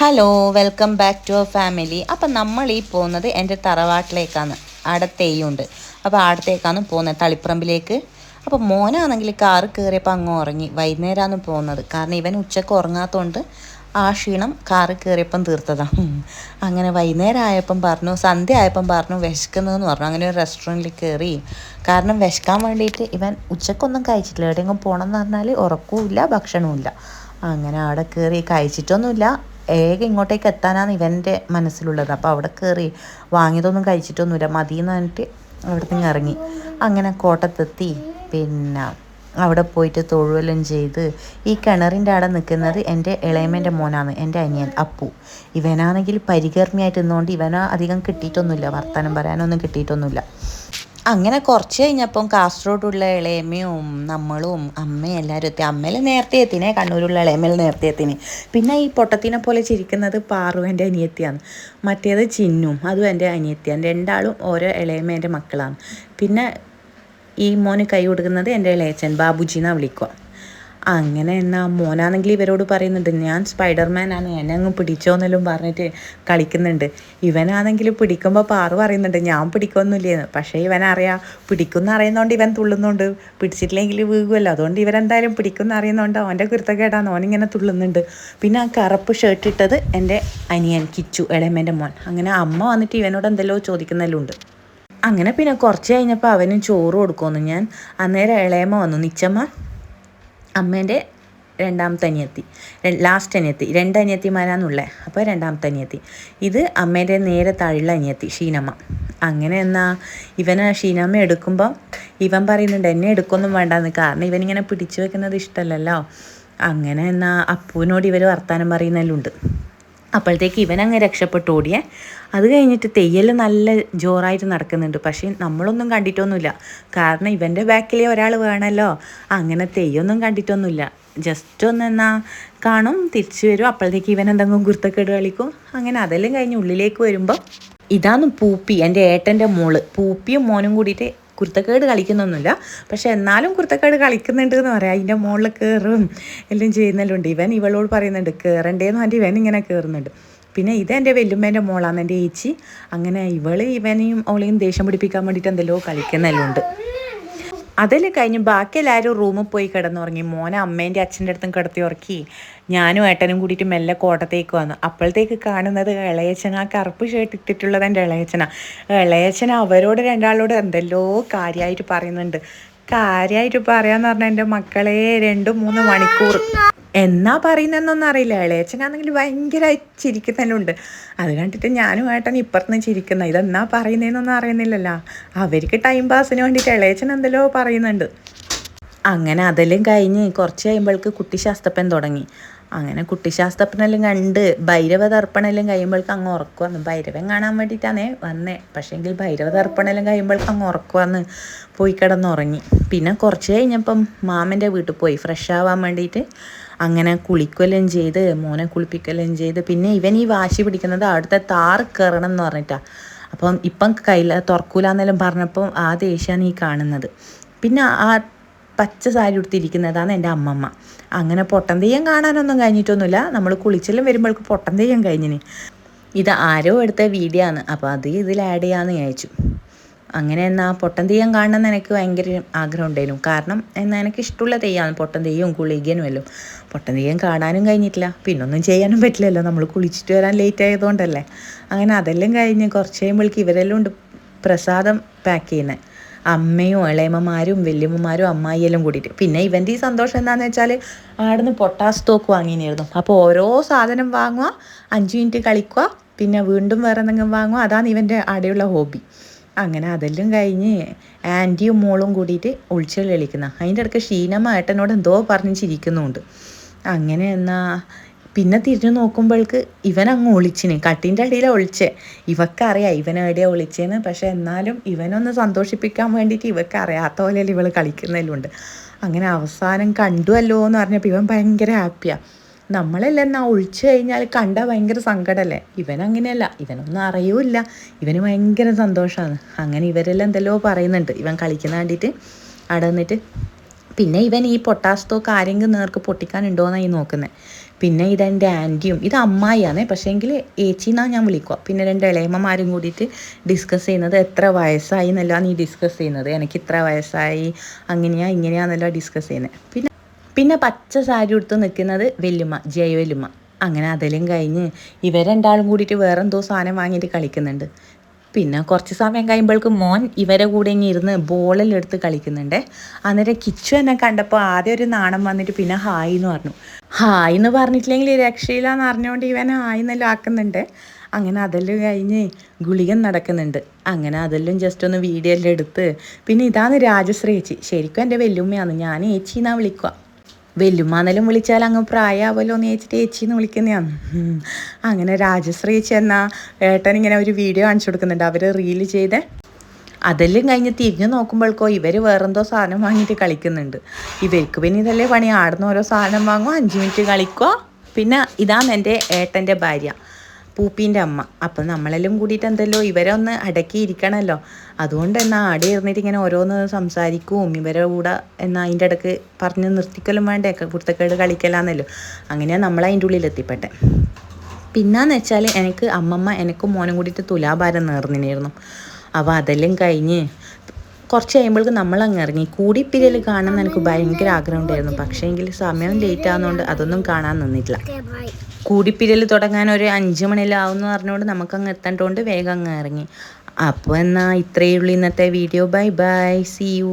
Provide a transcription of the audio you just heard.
Hello welcome back to our family അപ്പം നമ്മൾ ഈ പോകുന്നത് എന്റെ തറവാട്ടിലേക്കാണ്. ആടെ തെയ്യുണ്ട് അപ്പോൾ അവിടത്തേക്കാണ് പോകുന്നത് തളിപ്പറമ്പിലേക്ക്. അപ്പോൾ മോനാണെങ്കിൽ കാറ് കയറിയപ്പോൾ അങ്ങ് ഉറങ്ങി. വൈകുന്നേരമാണ് പോകുന്നത്. കാരണം ഇവൻ ഉച്ചയ്ക്ക് ഉറങ്ങാത്തതുകൊണ്ട് ആ ക്ഷീണം കാറ് കയറിയപ്പം തീർത്തതാണ് അങ്ങനെ വൈകുന്നേരം ആയപ്പം പറഞ്ഞു സന്ധ്യ ആയപ്പം പറഞ്ഞു വിശക്കുന്നതെന്ന് പറഞ്ഞു. അങ്ങനെ ഒരു റെസ്റ്റോറന്റിൽ കയറി. കാരണം വിശക്കാൻ വേണ്ടിയിട്ട് ഇവൻ ഉച്ചക്കൊന്നും കഴിച്ചിട്ടില്ല. എവിടെയെങ്കിലും പോകണം എന്ന് പറഞ്ഞാൽ ഉറക്കവും ഇല്ല ഭക്ഷണവും ഇല്ല അങ്ങനെ അവിടെ കയറി കഴിച്ചിട്ടൊന്നുമില്ല. ഏക ഇങ്ങോട്ടേക്ക് എത്താനാണ് ഇവന്റെ മനസ്സിലുള്ളത്. അപ്പോൾ അവിടെ കയറി വാങ്ങിയതൊന്നും കഴിച്ചിട്ടൊന്നുമില്ല. മതിയെന്ന് പറഞ്ഞിട്ട് അവിടെ നിന്ന് ഇറങ്ങി. അങ്ങനെ കോട്ടത്തെത്തി. പിന്നെ അവിടെ പോയിട്ട് തൊഴുവെല്ലാം ചെയ്ത് ഈ കിണറിന്റെ അവിടെ നിൽക്കുന്നത് എന്റെ ഇളയമേന്റെ മോനാണ് എന്റെ അനിയൻ അപ്പു. ഇവനാണെങ്കിൽ പരികർമ്മിയായിട്ട് നിന്നുകൊണ്ട് ഇവനാ അധികം കിട്ടിയിട്ടൊന്നുമില്ല. വർത്തമാനം പറയാനൊന്നും കിട്ടിയിട്ടൊന്നുമില്ല. അങ്ങനെ കുറച്ച് കഴിഞ്ഞപ്പം കാസർഗോഡുള്ള ഇളയമ്മയും നമ്മളും അമ്മയും എല്ലാവരും എത്തി. അമ്മയിൽ നേരത്തെ എത്തിനെ കണ്ണൂരുള്ള ഇളയമ്മയിൽ നേരത്തെ എത്തിനെ. പിന്നെ ഈ പൊട്ടത്തിനെ പോലെ ചിരിക്കുന്നത് പാറു എന്റെ അനിയത്തിയാണ്. മറ്റേത് ചിന്നും അതും എന്റെ അനിയത്തിയാണ്. രണ്ടാളും ഓരോ ഇളയമ്മേന്റെ മക്കളാണ്. പിന്നെ ഈ മോന് കൈ കൊടുക്കുന്നത് എന്റെ ഇളയച്ചൻ ബാബുജിന്നാണ് വിളിക്കുക അങ്ങനെ എന്നാ മോനാണെങ്കിൽ ഇവരോട് പറയുന്നുണ്ട് ഞാൻ സ്പൈഡർമാനാണ് എന്നെ അങ്ങ് പിടിച്ചോന്നെല്ലാം പറഞ്ഞിട്ട് കളിക്കുന്നുണ്ട്. ഇവനാണെങ്കിൽ പിടിക്കുമ്പോൾ പാറു പറയുന്നുണ്ട് ഞാൻ പിടിക്കൊന്നുമില്ലെന്ന്. പക്ഷേ ഇവനറിയാം പിടിക്കുന്ന അറിയുന്നതുകൊണ്ട് ഇവൻ തുള്ളുന്നുണ്ട് പിടിച്ചിട്ടില്ലെങ്കിൽ വീകുമല്ലോ അതുകൊണ്ട് ഇവരെന്തായാലും പിടിക്കുന്ന അറിയുന്നതുകൊണ്ട് അവന്റെ കുരുത്തക്കേടാണ് അവനിങ്ങനെ തുള്ളുന്നുണ്ട്. പിന്നെ ആ കറുപ്പ് ഷർട്ട് ഇട്ടത് എന്റെ അനിയൻ കിച്ചു ഇളയമ്മേന്റെ മോൻ. അങ്ങനെ അമ്മ വന്നിട്ട് ഇവനോട് എന്തെല്ലോ ചോദിക്കുന്നതെല്ലാം ഉണ്ട് അങ്ങനെ പിന്നെ കുറച്ച് കഴിഞ്ഞപ്പോൾ അവനും ചോറ് കൊടുക്കുമെന്ന് ഞാൻ അന്നേരം ഇളയമ്മ വന്നു നിച്ചമ്മ അമ്മേന്റെ രണ്ടാമത്തെ അനിയത്തി. ലാസ്റ്റ് അനിയത്തി. രണ്ട് അനിയത്തിമാരാന്നുള്ളത് അപ്പോൾ രണ്ടാമത്തെ അനിയത്തി. ഇത് അമ്മേന്റെ നേരെ താഴെയുള്ള അനിയത്തി ഷീനമ്മ. അങ്ങനെ എന്നാ ഇവനെ ഷീനമ്മ എടുക്കുമ്പോൾ ഇവൻ പറയുന്നുണ്ട് എന്നെ എടുക്കൊന്നും വേണ്ടെന്ന്. കാരണം ഇവനിങ്ങനെ പിടിച്ചു വെക്കുന്നത് ഇഷ്ടമല്ലല്ലോ അങ്ങനെ എന്നാ അപ്പുവിനോട് ഇവർ വർത്തമാനം പറയുന്നതെല്ലാം ഉണ്ട് ഇവൻ അങ്ങ് രക്ഷപ്പെട്ടു ഓടിയേ. അത് കഴിഞ്ഞിട്ട് തെയ്യൽ നല്ല ജോറായിട്ട് നടക്കുന്നുണ്ട്. പക്ഷേ നമ്മളൊന്നും കണ്ടിട്ടൊന്നുമില്ല. കാരണം ഇവന്റെ ബാക്കിലെ ഒരാൾ വേണമല്ലോ. അങ്ങനെ തെയ്യൊന്നും കണ്ടിട്ടൊന്നുമില്ല. ജസ്റ്റ് ഒന്ന് എന്നാ കാണും തിരിച്ചു വരും. അപ്പോഴത്തേക്ക് ഇവൻ എന്തെങ്കിലും കുർത്തക്കേട് കളിക്കും. അങ്ങനെ അതെല്ലാം കഴിഞ്ഞ് ഉള്ളിലേക്ക് വരുമ്പോൾ ഇതാണ് പൂപ്പി എന്റെ ഏട്ടന്റെ മോൾ. പൂപ്പിയും മോനും കൂടിയിട്ട് കുർത്തക്കേട് കളിക്കുന്നൊന്നുമില്ല. പക്ഷെ എന്നാലും കുർത്തക്കേട് കളിക്കുന്നുണ്ട് എന്ന് പറയാം. അതിന്റെ മുകളിൽ കയറും എല്ലാം ചെയ്യുന്നല്ലുണ്ട് ഇവൻ ഇവളോട് പറയുന്നുണ്ട് കയറണ്ടേന്ന് പറഞ്ഞിട്ട് ഇവൻ ഇങ്ങനെ കയറുന്നുണ്ട് പിന്നെ ഇത് എന്റെ വെല്ലുമ്മേന്റെ മോളാണ് എന്റെ ഏച്ചി. അങ്ങനെ ഇവൾ ഇവനെയും അവളെയും ദേഷ്യം പിടിപ്പിക്കാൻ വേണ്ടിയിട്ട് എന്തെല്ലോ കളിക്കുന്നെല്ലാം ഉണ്ട് അതിൽ കഴിഞ്ഞ് ബാക്കി എല്ലാവരും റൂമിൽ പോയി കിടന്നുറങ്ങി. മോനെ അമ്മേന്റെ അച്ഛന്റെ അടുത്തും കിടത്തി ഉറക്കി. ഞാനും ഏട്ടനും കൂടിയിട്ട് മെല്ലെ കോട്ടത്തേക്ക് വന്നു. അപ്പോഴത്തേക്ക് കാണുന്നത് ഇളയച്ചന. ആ കറുപ്പ് ഷർട്ട് ഇട്ടിട്ടുള്ളത് എന്റെ ഇളയച്ചന. ഇളയച്ചന അവരോട് രണ്ടാളോട് എന്തെല്ലോ കാര്യമായിട്ട് പറയുന്നുണ്ട്. കാര്യമായിട്ട് പറയാന്ന് പറഞ്ഞാൽ എന്റെ മക്കളെ രണ്ട് മൂന്ന് മണിക്കൂർ. എന്നാ പറയുന്നതെന്നൊന്നും അറിയില്ല. ഇളയച്ചനാണെങ്കിൽ ഭയങ്കരമായി ചിരിക്കുന്നതിലുണ്ട് അത് കണ്ടിട്ട് ഞാനും ഏട്ടൻ ഇപ്പുറത്തുനിന്ന് ചിരിക്കുന്ന. ഇതെന്നാ പറയുന്നതെന്നൊന്നും അറിയുന്നില്ലല്ലോ. അവർക്ക് ടൈം പാസിന് വേണ്ടിയിട്ട് ഇളയച്ചൻ എന്തെല്ലോ പറയുന്നുണ്ട്. അങ്ങനെ അതെല്ലാം കഴിഞ്ഞ് കുറച്ച് കഴിയുമ്പോഴേക്ക് കുട്ടിശാസ്ത്രപ്പൻ തുടങ്ങി. അങ്ങനെ കുട്ടിശാസ്ത്രപ്പനെല്ലാം കണ്ട് ഭൈരവ തർപ്പണമെല്ലാം കഴിയുമ്പോഴേക്ക് അങ്ങ് ഉറക്കുവന്ന് ഭൈരവൻ കാണാൻ വേണ്ടിയിട്ടാണേ വന്നേ. പക്ഷേങ്കിൽ ഭൈരവ തർപ്പണമെല്ലാം കഴിയുമ്പോഴേക്ക് അങ്ങ് ഉറക്കുവന്ന് പോയി കിടന്നുറങ്ങി. പിന്നെ കുറച്ച് കഴിഞ്ഞപ്പം മാമന്റെ വീട്ടിൽ പോയി. ഫ്രഷ് ആവാൻ വേണ്ടിയിട്ട് അങ്ങനെ കുളിക്കുകയെല്ലാം ചെയ്ത് മോനെ കുളിപ്പിക്കുകയെല്ലാം ചെയ്ത് പിന്നെ ഇവൻ ഈ വാശി പിടിക്കുന്നത് അവിടുത്തെ താറ് കയറണം എന്ന് പറഞ്ഞിട്ടാണ് അപ്പം ഇപ്പം കയ്യിൽ തുറക്കൂലെന്നെല്ലാം പറഞ്ഞപ്പം ആ ദേഷ്യമാണ് ഈ കാണുന്നത്. പിന്നെ ആ പച്ച സാരി ഉടുത്തിരിക്കുന്നതാണ് എന്റെ അമ്മമ്മ. അങ്ങനെ പൊട്ടൻ തെയ്യം കാണാനൊന്നും കഴിഞ്ഞിട്ടൊന്നുമില്ല. നമ്മൾ കുളിച്ചെല്ലാം വരുമ്പോഴേക്ക് പൊട്ടൻ തെയ്യം കഴിഞ്ഞിന്. ഇത് ആരോ എടുത്ത വീഡിയോ ആണ്. അപ്പോൾ അത് ഇതിൽ ആഡ് ചെയ്യാമെന്ന് വിചാരിച്ചു. അങ്ങനെ എന്നാൽ പൊട്ടൻ തെയ്യം കാണണമെന്ന് എനിക്ക് ഭയങ്കര ആഗ്രഹം ഉണ്ടായിരുന്നു. കാരണം എന്നാൽ എനിക്ക് ഇഷ്ടമുള്ള തെയ്യമാണ് പൊട്ടൻ തെയ്യവും കുളികനും എല്ലാം. പൊട്ടൻ തെയ്യം കാണാനും കഴിഞ്ഞിട്ടില്ല. പിന്നൊന്നും ചെയ്യാനും പറ്റില്ലല്ലോ. നമ്മൾ കുളിച്ചിട്ട് വരാൻ ലേറ്റ് ആയതുകൊണ്ടല്ലേ. അങ്ങനെ അതെല്ലാം കഴിഞ്ഞ് കുറച്ച് കഴിയുമ്പോഴേക്ക് ഇവരെല്ലാം ഉണ്ട് പ്രസാദം പാക്ക് ചെയ്യുന്നത് അമ്മയും ഇളയമ്മമാരും വല്യമ്മമാരും അമ്മായിയെല്ലാം കൂടിയിട്ട്. പിന്നെ ഇവന്റെ ഈ സന്തോഷം എന്താണെന്ന് വെച്ചാൽ ആടുന്ന് പൊട്ടാസ് തോക്ക് വാങ്ങിയിരുന്നു അപ്പോൾ ഓരോ സാധനം വാങ്ങുക അഞ്ച് മിനിറ്റ് കളിക്കുക പിന്നെ വീണ്ടും വേറെ എന്തെങ്കിലും വാങ്ങുക. അതാണ് ഇവന്റെ ആടെയുള്ള ഹോബി അങ്ങനെ അതെല്ലാം കഴിഞ്ഞ് ആന്റിയും മോളും കൂടിയിട്ട് ഒളിച്ചുകളി കളിക്കുന്ന. അതിന്റെ ഇടയ്ക്ക് ഷീനമ്മ ഏട്ടനോട് എന്തോ പറഞ്ഞ് ചിരിക്കുന്നുണ്ട്. അങ്ങനെ എന്നാൽ പിന്നെ തിരിഞ്ഞു നോക്കുമ്പോഴേക്ക് ഇവൻ അങ്ങ് ഒളിച്ചിന്. കട്ടിന്റെ അടിയിലെ ഒളിച്ചേ. ഇവക്കറിയാം ഇവൻ എവിടെയാണ് ഒളിച്ചേന്ന്. പക്ഷെ എന്നാലും ഇവനൊന്ന് സന്തോഷിപ്പിക്കാൻ വേണ്ടിയിട്ട് ഇവക്ക് അറിയാത്ത പോലെ ഇവൾ കളിക്കുന്നതിലുണ്ട്. അങ്ങനെ അവസാനം കണ്ടുവല്ലോ എന്ന് പറഞ്ഞപ്പോൾ ഇവൻ ഭയങ്കര ഹാപ്പിയാണ് നമ്മളെല്ലാം എന്നാ ഒഴിച്ചു കഴിഞ്ഞാൽ കണ്ട ഭയങ്കര സങ്കടമല്ലേ ഇവൻ അങ്ങനെയല്ല ഇവനൊന്നും അറിയൂല്ല. ഇവന് ഭയങ്കര സന്തോഷമാണ് അങ്ങനെ ഇവരെല്ലാം എന്തെല്ലോ പറയുന്നുണ്ട്. ഇവൻ കളിക്കുന്ന വേണ്ടിയിട്ട് അവിടെ നിന്നിട്ട് പിന്നെ ഇവൻ ഈ പൊട്ടാസ്തോ കാര്യങ്ങൾ നേർക്ക് പൊട്ടിക്കാനുണ്ടോയെന്നാണ് ഈ നോക്കുന്നത് പിന്നെ ഇതെന്റെ ആന്റിയും ഇത് അമ്മായിയാണേ പക്ഷേങ്കിൽ ഏച്ചി എന്നാണ് ഞാൻ വിളിക്കുക പിന്നെ രണ്ട് ഇളയമ്മമാരും കൂടിയിട്ട് ഡിസ്കസ് ചെയ്യുന്നത് എത്ര വയസ്സായി എന്നല്ല നീ ഡിസ്കസ് ചെയ്യുന്നത്? എനിക്ക് ഇത്ര വയസ്സായി അങ്ങനെയാ ഇങ്ങനെയാന്നല്ല ഡിസ്കസ് ചെയ്യുന്നത് പിന്നെ പിന്നെ പച്ച സാരി ഉടുത്ത് നിൽക്കുന്നത് വെല്ലുമ്മ ജയ വെല്ലുമ്മ. അങ്ങനെ അതെല്ലാം കഴിഞ്ഞ് ഇവർ രണ്ടാളും കൂടിയിട്ട് വേറെന്തോ സാധനം വാങ്ങിയിട്ട് കളിക്കുന്നുണ്ട്. പിന്നെ കുറച്ച് സമയം കഴിയുമ്പോഴേക്കും മോൻ ഇവരെ കൂടെ ഇങ്ങനെ ഇരുന്ന് ബോളെല്ലാം എടുത്ത് കളിക്കുന്നുണ്ട്. അന്നേരം കിച്ചു എന്നെ കണ്ടപ്പോൾ ആദ്യം ഒരു നാണം വന്നിട്ട് പിന്നെ ഹായ് എന്ന് പറഞ്ഞു. ഹായ് എന്ന് പറഞ്ഞിട്ടില്ലെങ്കിൽ രക്ഷയില്ലാന്ന് അറിഞ്ഞുകൊണ്ട് ഇവനെ ഹായ് എന്നെല്ലാം ആക്കുന്നുണ്ട്. അങ്ങനെ അതെല്ലാം കഴിഞ്ഞ് ഗുളികൻ നടക്കുന്നുണ്ട്. അങ്ങനെ അതെല്ലാം ജസ്റ്റ് ഒന്ന് വീഡിയോ എല്ലാം എടുത്ത് പിന്നെ ഇതാണ് രാജശ്രീ ചേച്ചി ശരിക്കും എന്റെ വെല്ലുമ്മയാണ് ഞാൻ ഏച്ചി വിളിക്കുക. വെല്ലുമാന്നെല്ലാം വിളിച്ചാൽ അങ്ങ് പ്രായമാവല്ലോ എന്ന് ചേച്ചിട്ട് ചേച്ചിന്ന് വിളിക്കുന്നതാണ് അങ്ങനെ രാജശ്രീ ചെന്ന ഏട്ടൻ ഇങ്ങനെ ഒരു വീഡിയോ കാണിച്ചു കൊടുക്കുന്നുണ്ട്. അവർ റീൽ ചെയ്ത്. അതെല്ലാം കഴിഞ്ഞ് തിരിഞ്ഞു നോക്കുമ്പോഴേക്കോ ഇവർ വേറെന്തോ സാധനം വാങ്ങിയിട്ട് കളിക്കുന്നുണ്ട്. ഇവർക്ക് പിന്നെ ഇതല്ലേ പണി. ആടുന്ന ഓരോ സാധനം വാങ്ങും. അഞ്ച് മിനിറ്റ് കളിക്കുക പിന്നെ ഇതാണ് എന്റെ ഏട്ടന്റെ ഭാര്യ. പൂപ്പീന്റെ അമ്മ. അപ്പം നമ്മളെല്ലാം കൂടിയിട്ട് എന്തല്ലോ ഇവരെ ഒന്ന് അടക്കി ഇരിക്കണമല്ലോ അതുകൊണ്ട് തന്നെ ആടെ ഇരുന്നിട്ട് ഇങ്ങനെ ഓരോന്ന് സംസാരിക്കും. ഇവരെ കൂടെ എന്നാൽ അതിന്റെ ഇടയ്ക്ക് പറഞ്ഞ് നിർത്തിക്കലും വേണ്ടേ? കുർത്തക്കേട് കളിക്കലാന്നല്ലോ. അങ്ങനെ നമ്മൾ അതിന്റെ ഉള്ളിൽ എത്തിപ്പെട്ടെ. പിന്നെന്ന് വെച്ചാൽ എനിക്ക് അമ്മമ്മ എനിക്കും മോനും കൂടിയിട്ട് തുലാഭാരം നേർന്നിനായിരുന്നു അപ്പോൾ അതെല്ലാം കഴിഞ്ഞ് കുറച്ച് കഴിയുമ്പോഴേക്കും നമ്മളങ്ങ് ഇറങ്ങി. കൂടിപ്പിരൽ കാണാൻ എനിക്ക് ഭയങ്കര ആഗ്രഹം ഉണ്ടായിരുന്നു. പക്ഷേ എങ്കിൽ സമയം ലേറ്റ് ആവുന്നതുകൊണ്ട് അതൊന്നും കാണാൻ നിന്നിട്ടില്ല. കൂടിപ്പിരൽ തുടങ്ങാൻ ഒരു അഞ്ച് മണിയിലാവുമെന്ന് പറഞ്ഞുകൊണ്ട് നമുക്കങ്ങ് എത്തേണ്ടതുകൊണ്ട് വേഗം അങ്ങ് ഇറങ്ങി. അപ്പോൾ എന്നാൽ ഇത്രയേ ഉള്ളൂ ഇന്നത്തെ video. Bye bye. See you